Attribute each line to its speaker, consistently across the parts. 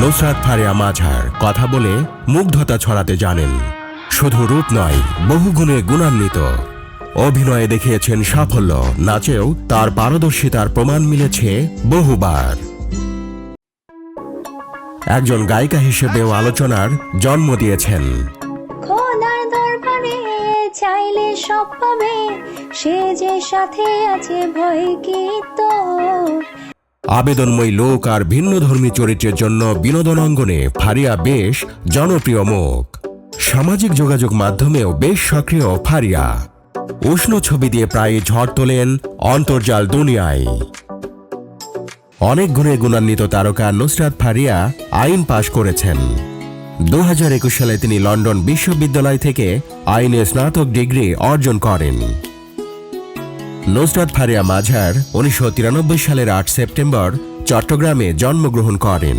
Speaker 1: নুসরাত ফারিয়া মাঝার কথা বলে মুগ্ধতা ছড়াতে জানেন। শুধু রূপ নয় বহুগুণে গুণান্বিত। অভিনয়ে দেখিয়েছেন সাফল্য, নাচেও তার পারদর্শিতার প্রমাণ মিলেছে বহুবার। একজন গায়িকা হিসেবেও আলোচনার জন্ম দিয়েছেন।
Speaker 2: চাইলে সব পাবে, সে যে সাথে আছে ভয় কি তো?
Speaker 1: আবেদনময়ী লোক আর ভিন্নধর্মী চরিত্রের জন্য বিনোদন অঙ্গনে ফারিয়া বেশ জনপ্রিয় মুখ। সামাজিক যোগাযোগ মাধ্যমেও বেশ সক্রিয় ফারিয়া। উষ্ণ ছবি দিয়ে প্রায় ঝড় তোলেন অন্তর্জাল দুনিয়ায়। অনেক গুণে গুণান্বিত তারকা নুসরাত ফারিয়া আইন পাশ করেছেন। দু হাজার একুশ সালে তিনি লন্ডন বিশ্ববিদ্যালয় থেকে আইনে স্নাতক ডিগ্রি অর্জন করেন। নুসরাত ফারিয়া মাঝার উনিশশো তিরানব্বই সালের আট সেপ্টেম্বর চট্টগ্রামে জন্মগ্রহণ করেন।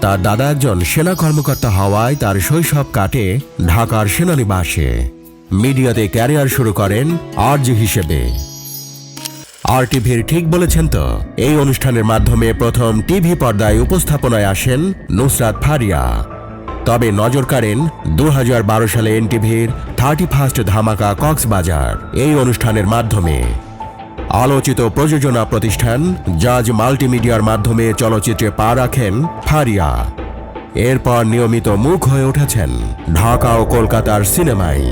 Speaker 1: তার দাদা একজন সেনা কর্মকর্তা হওয়ায় তার শৈশব কাটে ঢাকার সেনানিবাসে। মিডিয়াতে ক্যারিয়ার শুরু করেন আরজি হিসেবে। আর টিভির ঠিক বলেছেন তো, এই অনুষ্ঠানের মাধ্যমে প্রথম টিভি পর্দায় উপস্থাপনায় আসেন নুসরাত ফারিয়া। তবে নজর কাড়েন দুহাজার বারো সালে এনটিভির থার্টি ফার্স্ট ধামাকা কক্সবাজার এই অনুষ্ঠানের মাধ্যমে। আলোচিত প্রযোজনা প্রতিষ্ঠান জাজ মাল্টিমিডিয়ার মাধ্যমে চলচ্চিত্রে পা রাখেন ফারিয়া। এরপর নিয়মিত মুখ হয়ে উঠেছেন ঢাকা ও কলকাতার সিনেমায়।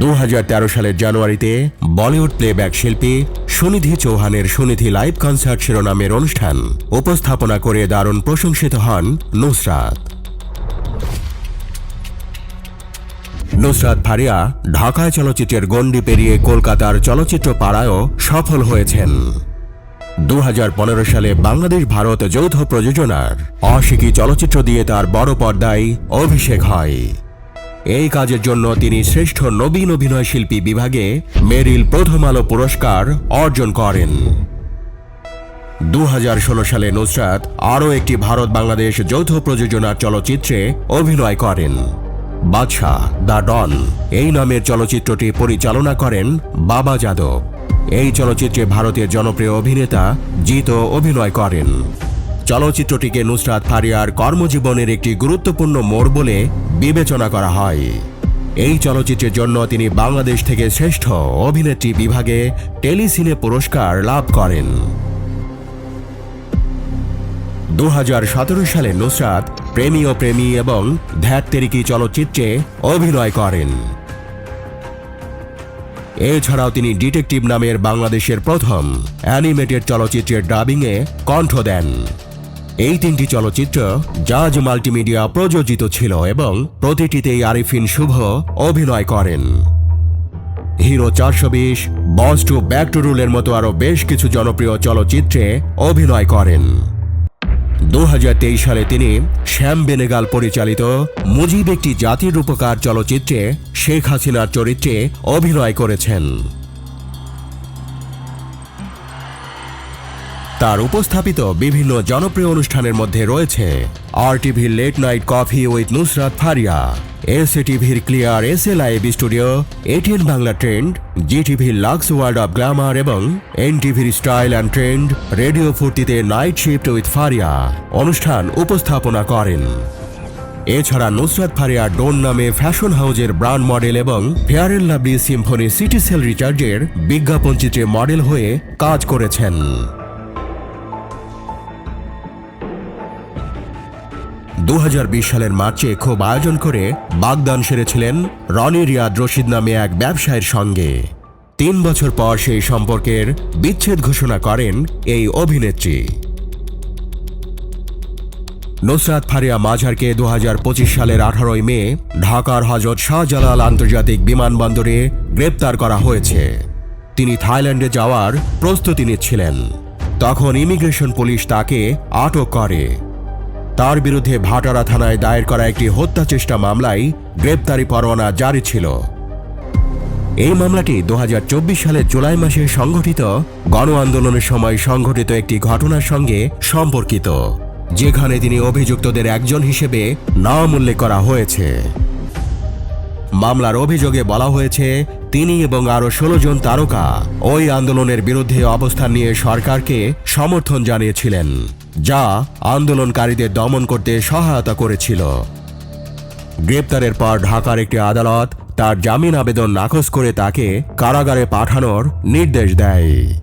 Speaker 1: দু হাজার তেরো সালের জানুয়ারিতে বলিউড প্লেব্যাক শিল্পী সুনিধি চৌহানের সুনিধি লাইভ কনসার্ট শিরোনামের অনুষ্ঠান উপস্থাপনা করে দারুণ প্রশংসিত হন নুসরাত। নুসরাত ফারিয়া ঢাকায় চলচ্চিত্রের গণ্ডি পেরিয়ে কলকাতার চলচ্চিত্র পাড়ায়ও সফল হয়েছেন। দু হাজার পনেরো সালে বাংলাদেশ ভারত যৌথ প্রযোজনার অশিকি চলচ্চিত্র দিয়ে তার বড় পর্দায় অভিষেক হয়। এই কাজের জন্য তিনি শ্রেষ্ঠ নবীন অভিনয় শিল্পী বিভাগে মেরিল প্রথম আলো পুরস্কার অর্জন করেন। দু হাজার ষোলো সালে নুসরাত আরও একটি ভারত বাংলাদেশ যৌথ প্রযোজনার চলচ্চিত্রে অভিনয় করেন। বাদশাহ দ্য ডন। এই নামের চলচ্চিত্রটি পরিচালনা করেন বাবা যাদব। এই চলচ্চিত্রে ভারতের জনপ্রিয় অভিনেতা জিত অভিনয় করেন। চলচ্চিত্রটিকে নুসরাত ফারিয়ার কর্মজীবনের একটি গুরুত্বপূর্ণ মোড় বলে বিবেচনা করা হয়। এই চলচ্চিত্রের জন্য তিনি বাংলাদেশ থেকে শ্রেষ্ঠ অভিনেত্রী বিভাগে টেলিসিনে পুরস্কার লাভ করেন। দু হাজার সতেরো সালে নুসরাত প্রেমী ও প্রেমী এবং ধ্যাত তেরিকি চলচ্চিত্রে অভিনয় করেন। এছাড়াও তিনি ডিটেকটিভ নামের বাংলাদেশের প্রথম অ্যানিমেটেড চলচ্চিত্রের ডাবিংয়ে কণ্ঠ দেন। এই তিনটি চলচ্চিত্র জাজ মাল্টিমিডিয়া প্রযোজিত ছিল এবং প্রতিটিতেই আরিফিন শুভ অভিনয় করেন। হিরো চারশো বিশ, বস টু ব্যাক টু রুলের মতো আরও বেশ কিছু জনপ্রিয় চলচ্চিত্রে অভিনয় করেন। দু হাজার তেইশ সালে তিনি শ্যাম বেনেগাল পরিচালিত মুজিব একটি জাতির রূপকার চলচ্চিত্রে শেখ হাসিনার চরিত্রে অভিনয় করেছেন। তার উপস্থাপিত বিভিন্ন জনপ্রিয় অনুষ্ঠানের মধ্যে রয়েছে আর টিভির late night coffee with Nusrat Faria S clear S A live studio, ATN Bangla trend G টিভির লাক্স ওয়ার্ল্ড অফ গ্ল্যামার এবং এন টিভির স্টাইল অ্যান্ড ট্রেন্ড রেডিও ফুর্তিতে নাইট শিফট উইথ ফারিয়া। অনুষ্ঠান উপস্থাপনা করেন। এছাড়া নুসরাত ফারিয়া ডোন নামে ফ্যাশন হাউজের ব্র্যান্ড মডেল এবং Fair and Lovely Symphony city cell রিচার্জের বিজ্ঞাপন চিত্রে মডেল হয়ে কাজ করেছেন। দু হাজার বিশ সালের মার্চে খুব আয়োজন করে বাগদান সেরেছিলেন রনি রিয়াদ রশিদ নামে এক ব্যবসায়ীর সঙ্গে। তিন বছর পর সেই সম্পর্কের বিচ্ছেদ ঘোষণা করেন এই অভিনেত্রী। নুসরাত ফারিয়া মাঝারকে দু হাজার পঁচিশ সালের আঠারোই মে ঢাকার হজরত শাহজালাল আন্তর্জাতিক বিমানবন্দরে গ্রেপ্তার করা হয়েছে। তিনি থাইল্যান্ডে যাওয়ার প্রস্তুতি নিচ্ছিলেন। তখন ইমিগ্রেশন পুলিশ তাকে আটক করে। তার বিরুদ্ধে ভাটারা থানায় দায়ের করা একটি হত্যা চেষ্টা মামলায় গ্রেপ্তারি পরোয়ানা জারি ছিল। এই মামলাটি দু হাজার চব্বিশ সালের জুলাই মাসে সংঘটিত। গণ আন্দোলনের সময় সংঘটিত একটি ঘটনার সঙ্গে সম্পর্কিত। যেখানে তিনি অভিযুক্তদের একজন হিসেবে নাম উল্লেখ করা হয়েছে। মামলার অভিযোগে বলা হয়েছে, তিনি এবং আরও ষোলো জন তারকা ওই আন্দোলনের বিরুদ্ধে অবস্থান নিয়ে সরকারকে সমর্থন জানিয়েছিলেন, যা আন্দোলনকারীদের দমন করতে সহায়তা করেছিল। গ্রেপ্তারের পর ঢাকার একটি আদালত তার জামিন আবেদন নাকচ করে তাকে কারাগারে পাঠানোর নির্দেশ দেয়।